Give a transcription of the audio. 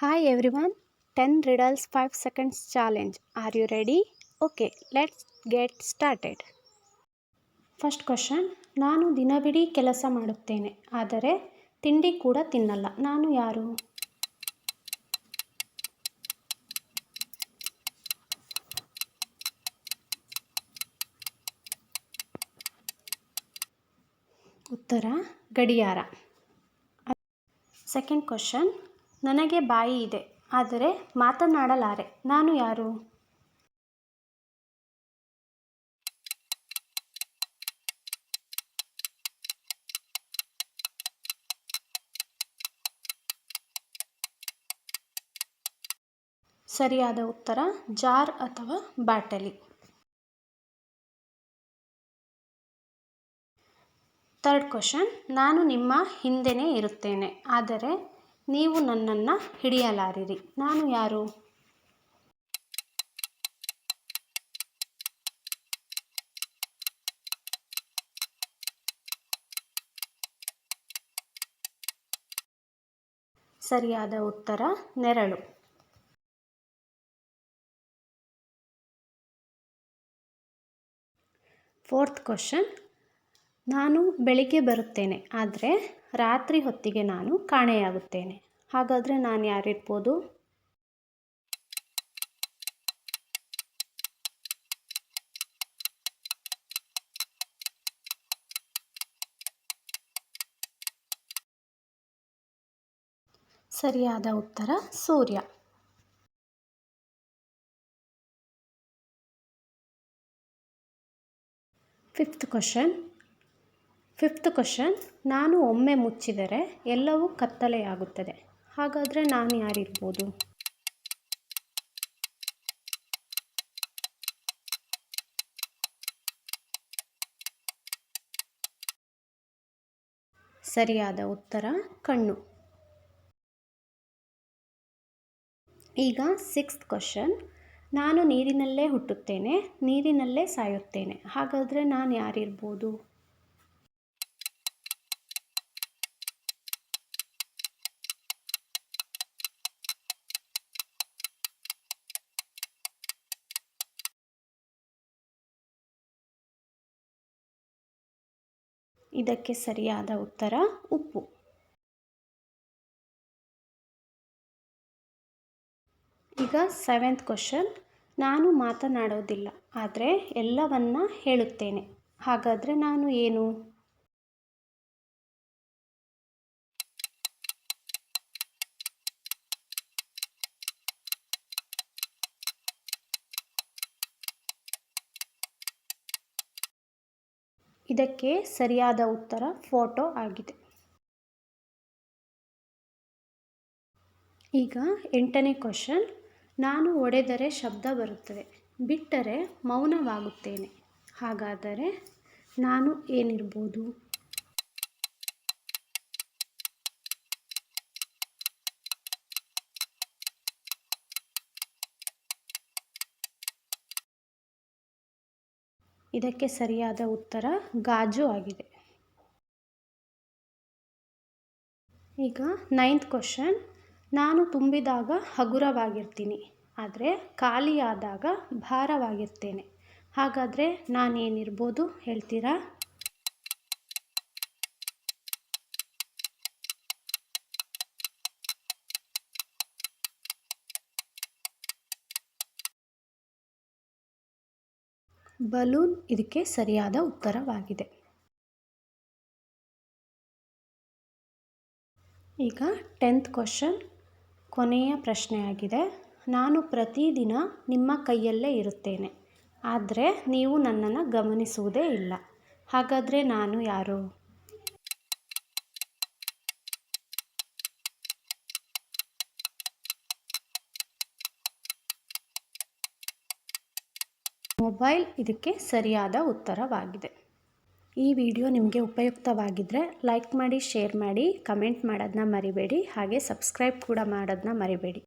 Hi everyone ten riddles five seconds challenge are you ready okay let's get started first question ನಾನು ದಿನವಿಡೀ ಕೆಲಸ ಮಾಡುತ್ತೇನೆ, ಆದರೆ ತಿಂಡಿ ಕೂಡ ತಿನ್ನಲ್ಲ. ನಾನು ಯಾರು? ಉತ್ತರ, ಗಡಿಯಾರ. ಸೆಕೆಂಡ್ ಕ್ವಶನ್ ನನಗೆ ಬಾಯಿ ಇದೆ, ಆದರೆ ಮಾತನಾಡಲಾರೆ. ನಾನು ಯಾರು? ಸರಿಯಾದ ಉತ್ತರ, ಜಾರ್ ಅಥವಾ ಬಾಟಲಿ. ಥರ್ಡ್ ಕ್ವಶನ್, ನಾನು ನಿಮ್ಮ ಹಿಂದೆನೇ ಇರುತ್ತೇನೆ, ಆದರೆ ನೀವು ನನ್ನನ್ನು ಹಿಡಿಯಲಾರಿರಿ. ನಾನು ಯಾರು? ಸರಿಯಾದ ಉತ್ತರ ನೆರಳು. ಫೋರ್ತ್ ಕ್ವಶನ್ ನಾನು ಬೆಳಿಗ್ಗೆ ಬರುತ್ತೇನೆ ಆದರೆ ರಾತ್ರಿ ಹೊತ್ತಿಗೆ ನಾನು ಕಾಣೆಯಾಗುತ್ತೇನೆ. ಹಾಗಾದರೆ ನಾನು ಯಾರಿರ್ಬೋದು? ಸರಿಯಾದ ಉತ್ತರ ಸೂರ್ಯ. ಫಿಫ್ತ್ ಕ್ವಶನ್ ಫಿಫ್ತ್ ಕ್ವಶನ್ ನಾನು ಒಮ್ಮೆ ಮುಚ್ಚಿದರೆ ಎಲ್ಲವೂ ಕತ್ತಲೆಯಾಗುತ್ತದೆ ಹಾಗಾದರೆ ನಾನು ಯಾರಿರ್ಬೋದು? ಸರಿಯಾದ ಉತ್ತರ, ಕಣ್ಣು. ಈಗ ಸಿಕ್ಸ್ತ್ ಕ್ವಶನ್ ನಾನು ನೀರಿನಲ್ಲೇ ಹುಟ್ಟುತ್ತೇನೆ, ನೀರಿನಲ್ಲೇ ಸಾಯುತ್ತೇನೆ. ಹಾಗಾದರೆ ನಾನು ಯಾರಿರ್ಬೋದು? ಇದಕ್ಕೆ ಸರಿಯಾದ ಉತ್ತರ ಉಪ್ಪು. ಈಗ ಸೆವೆಂತ್ ಕ್ವಶನ್ ನಾನು ಮಾತನಾಡೋದಿಲ್ಲ, ಆದರೆ ಎಲ್ಲವನ್ನ ಹೇಳುತ್ತೇನೆ. ಹಾಗಾದರೆ ನಾನು ಏನು? ಇದಕ್ಕೆ ಸರಿಯಾದ ಉತ್ತರ ಫೋಟೋ ಆಗಿದೆ. ಈಗ ಎಂಟನೇ ಕ್ವಶನ್. ನಾನು ಒಡೆದರೆ ಶಬ್ದ ಬರುತ್ತದೆ. ಬಿಟ್ಟರೆ ಮೌನವಾಗುತ್ತೇನೆ. ಹಾಗಾದರೆ ನಾನು ಏನಿರ್ಬೋದು? ಇದಕ್ಕೆ ಸರಿಯಾದ ಉತ್ತರ ಗಾಜು ಆಗಿದೆ. ಈಗ ನೈನ್ತ್ ಕ್ವಶನ್ ನಾನು ತುಂಬಿದಾಗ ಹಗುರವಾಗಿರ್ತೀನಿ, ಆದರೆ ಖಾಲಿಯಾದಾಗ ಭಾರವಾಗಿರ್ತೇನೆ. ಹಾಗಾದರೆ ನಾನೇನಿರ್ಬೋದು ಹೇಳ್ತೀರಾ? ಬಲೂನ್ ಇದಕ್ಕೆ ಸರಿಯಾದ ಉತ್ತರವಾಗಿದೆ. ಈಗ ಟೆಂತ್ ಕ್ವಶನ್ ಕೊನೆಯ ಪ್ರಶ್ನೆಯಾಗಿದೆ. ನಾನು ಪ್ರತಿದಿನ ನಿಮ್ಮ ಕೈಯಲ್ಲೇ ಇರುತ್ತೇನೆ, ಆದರೆ ನೀವು ನನ್ನನ್ನು ಗಮನಿಸುವುದೇ ಇಲ್ಲ. ಹಾಗಾದರೆ ನಾನು ಯಾರು? ಮೊಬೈಲ್ ಇದಕ್ಕೆ ಸರಿಯಾದ ಉತ್ತರವಾಗಿದೆ. ಈ ವಿಡಿಯೋ ನಿಮಗೆ ಉಪಯುಕ್ತವಾಗಿದ್ದರೆ ಲೈಕ್ ಮಾಡಿ, ಶೇರ್ ಮಾಡಿ, ಕಮೆಂಟ್ ಮಾಡೋದನ್ನ ಮರಿಬೇಡಿ. ಹಾಗೆ ಸಬ್ಸ್ಕ್ರೈಬ್ ಕೂಡ ಮಾಡೋದನ್ನ ಮರಿಬೇಡಿ.